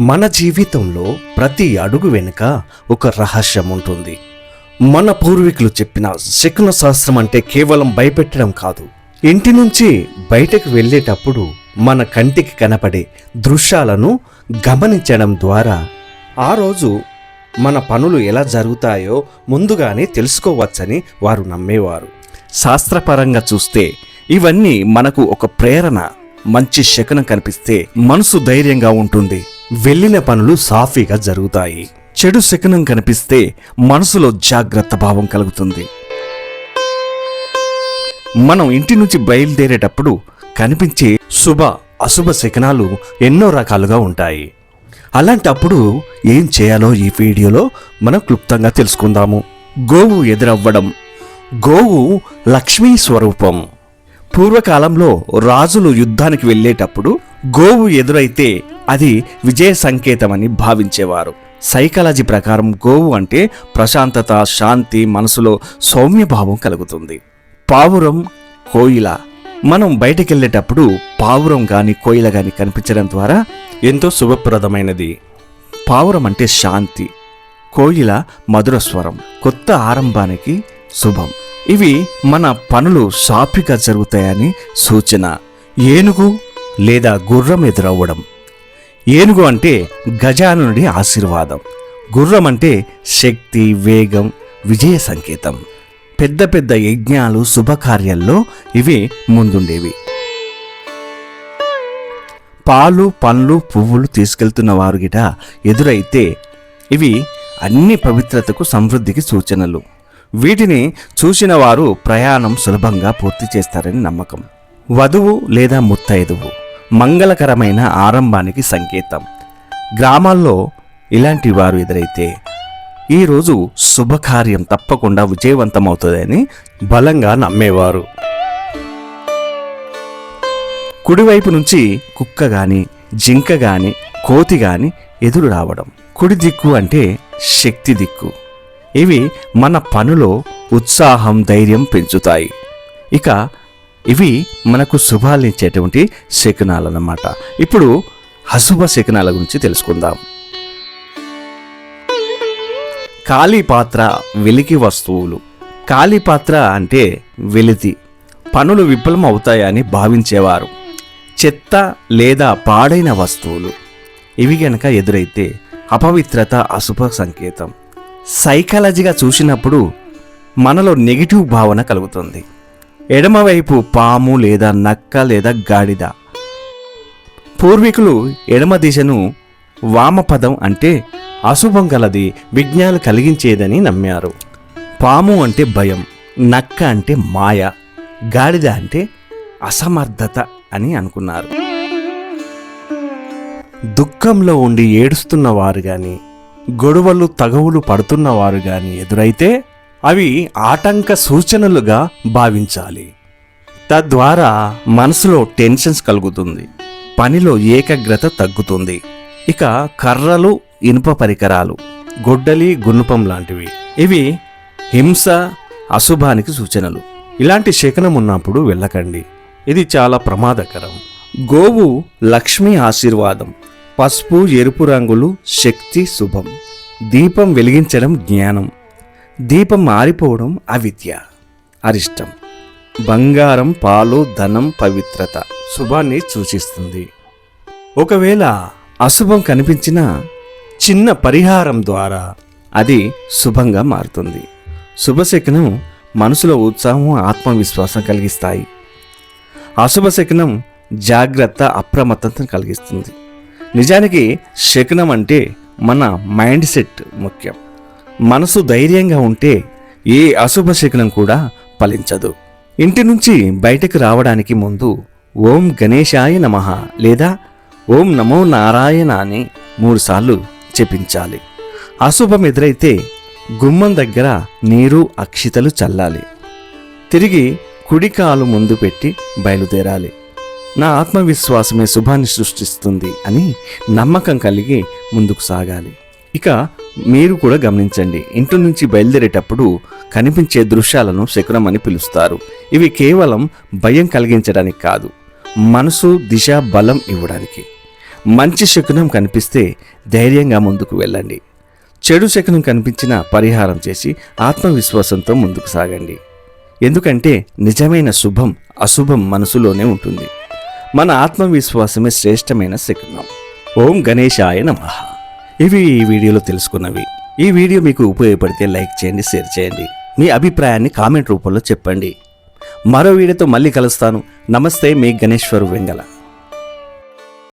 మన జీవితంలో ప్రతి అడుగు వెనుక ఒక రహస్యం ఉంటుంది. మన పూర్వీకులు చెప్పిన శకున శాస్త్రం అంటే కేవలం భయపెట్టడం కాదు. ఇంటి నుంచి బయటకు వెళ్ళేటప్పుడు మన కంటికి కనపడే దృశ్యాలను గమనించడం ద్వారా ఆ రోజు మన పనులు ఎలా జరుగుతాయో ముందుగానే తెలుసుకోవచ్చని వారు నమ్మేవారు. శాస్త్రపరంగా చూస్తే ఇవన్నీ మనకు ఒక ప్రేరణ మంచి శకునం కనిపిస్తే మనసు ధైర్యంగా ఉంటుంది. వెళ్ళిన పనులు సాఫీగా జరుగుతాయి. చెడు శకనం కనిపిస్తే మనసులో జాగ్రత్త భావం కలుగుతుంది. మనం ఇంటి నుంచి బయలుదేరేటప్పుడు కనిపించే శుభ అశుభ శకనాలు ఎన్నో రకాలుగా ఉంటాయి. అలాంటప్పుడు ఏం చేయాలో ఈ వీడియోలో మనం క్లుప్తంగా తెలుసుకుందాము. గోవు ఎదురవ్వడం. గోవు లక్ష్మీ స్వరూపం. పూర్వకాలంలో రాజులు యుద్ధానికి వెళ్ళేటప్పుడు గోవు ఎదురైతే అది విజయ సంకేతమని భావించేవారు. సైకాలజీ ప్రకారం గోవు అంటే ప్రశాంతత శాంతి మనసులో సౌమ్యభావం కలుగుతుంది. పావురం కోయిల. మనం బయటికి వెళ్ళేటప్పుడు పావురం కానీ కోయిల కానీ కనిపించడం ద్వారా ఎంతో శుభప్రదమైనది. పావురం అంటే శాంతి కోయిల మధుర స్వరం కొత్త ఆరంభానికి శుభం. ఇవి మన పనులు సాఫీగా జరుగుతాయని సూచన. ఏనుగు లేదా గుర్రం ఎదురవ్వడం. ఏనుగు అంటే గజానుడి ఆశీర్వాదం. గుర్రం అంటే శక్తి వేగం విజయ సంకేతం. పెద్ద పెద్ద యజ్ఞాలు శుభకార్యాల్లో ఇవి ముందుండేవి. పాలు పండ్లు పువ్వులు తీసుకెళ్తున్న వారు గిట ఎదురైతే ఇవి అన్ని పవిత్రతకు సమృద్ధికి సూచనలు. వీటిని చూసిన వారు ప్రయాణం సులభంగా పూర్తి చేస్తారని నమ్మకం. వధువు లేదా ముత్తైదువు. మంగళకరమైన ఆరంభానికి సంకేతం. గ్రామాల్లో ఇలాంటి వారు ఎదురైతే ఈరోజు శుభకార్యం తప్పకుండా విజయవంతమవుతుందని బలంగా నమ్మేవారు. కుడివైపు నుంచి కుక్క గాని జింక గాని కోతి గాని ఎదురు రావడం. కుడి దిక్కు అంటే శక్తి దిక్కు. ఇవి మన పనులో ఉత్సాహం ధైర్యం పెంచుతాయి. ఇక ఇవి మనకు శుభాలించేటువంటి శకునాలన్నమాట. ఇప్పుడు అశుభ శకునాల గురించి తెలుసుకుందాం. ఖాళీ పాత్ర వెలికి వస్తువులు. ఖాళీ పాత్ర అంటే వెలితి. పనులు విఫలం అవుతాయని భావించేవారు. చెత్త లేదా పాడైన వస్తువులు. ఇవి గనక ఎదురైతే అపవిత్రత అశుభ సంకేతం. సైకాలజీగా చూసినప్పుడు మనలో నెగిటివ్ భావన కలుగుతుంది. ఎడమవైపు పాము లేదా నక్క లేదా గాడిద. పూర్వీకులు ఎడమ దిశను వామపదం అంటే అశుభం గలది విజ్ఞాలు కలిగించేదని నమ్మారు. పాము అంటే భయం నక్క అంటే మాయ గాడిద అంటే అసమర్థత అని అనుకున్నారు. దుఃఖంలో ఉండి ఏడుస్తున్న వారు గొడవలు తగవులు పడుతున్నవారు కానీ ఎదురైతే అవి ఆటంక సూచనలుగా భావించాలి. తద్వారా మనసులో టెన్షన్స్ కలుగుతుంది. పనిలో ఏకాగ్రత తగ్గుతుంది. ఇక కర్రలు ఇనుప పరికరాలు గొడ్డలి గుణపం లాంటివి. ఇవి హింస అశుభానికి సూచనలు. ఇలాంటి శకనం ఉన్నప్పుడు వెళ్ళకండి. ఇది చాలా ప్రమాదకరం. గోవు లక్ష్మీ ఆశీర్వాదం. పసుపు ఎరుపు రంగులు శక్తి శుభం. దీపం వెలిగించడం జ్ఞానం. దీపం మారిపోవడం అవిద్య. అరిష్టం. బంగారం పాలు ధనం పవిత్రత శుభాన్ని సూచిస్తుంది. ఒకవేళ అశుభం కనిపించినా చిన్న పరిహారం ద్వారా అది శుభంగా మారుతుంది. శుభశకనం మనసులో ఉత్సాహం ఆత్మవిశ్వాసం కలిగిస్తాయి. అశుభ శకనం జాగ్రత్త అప్రమత్తతను కలిగిస్తుంది. నిజానికి శకనం అంటే మన మైండ్ సెట్ ముఖ్యం. మనసు ధైర్యంగా ఉంటే ఏ అశుభ శకునం కూడా ఫలించదు. ఇంటి నుంచి బయటకు రావడానికి ముందు ఓం గణేశాయ నమః లేదా ఓం నమో నారాయణ అని మూడుసార్లు చెప్పించాలి అశుభం ఎదురైతే గుమ్మం దగ్గర నీరు అక్షితలు చల్లాలి. తిరిగి కుడికాలు ముందు పెట్టి బయలుదేరాలి. నా ఆత్మవిశ్వాసమే శుభాన్ని సృష్టిస్తుంది అని నమ్మకం కలిగి ముందుకు సాగాలి. ఇక మీరు కూడా గమనించండి. ఇంటి నుంచి బయలుదేరేటప్పుడు కనిపించే దృశ్యాలను శకునం అని పిలుస్తారు. ఇవి కేవలం భయం కలిగించడానికి కాదు మనసు దిశ బలం ఇవ్వడానికి. మంచి శకునం కనిపిస్తే ధైర్యంగా ముందుకు వెళ్ళండి. చెడు శకునం కనిపించిన పరిహారం చేసి ఆత్మవిశ్వాసంతో ముందుకు సాగండి. ఎందుకంటే నిజమైన శుభం అశుభం మనసులోనే ఉంటుంది. మన ఆత్మవిశ్వాసమే శ్రేష్టమైన శకునం. ఓం గణేశాయ నమః. ఇవి ఈ వీడియోలో తెలుసుకున్నవి. ఈ వీడియో మీకు ఉపయోగపడితే లైక్ చేయండి షేర్ చేయండి. మీ అభిప్రాయాన్ని కామెంట్ రూపంలో చెప్పండి. మరో వీడియోతో మళ్ళీ కలుస్తాను. నమస్తే మీ గణేశ్వరు వెంగళ.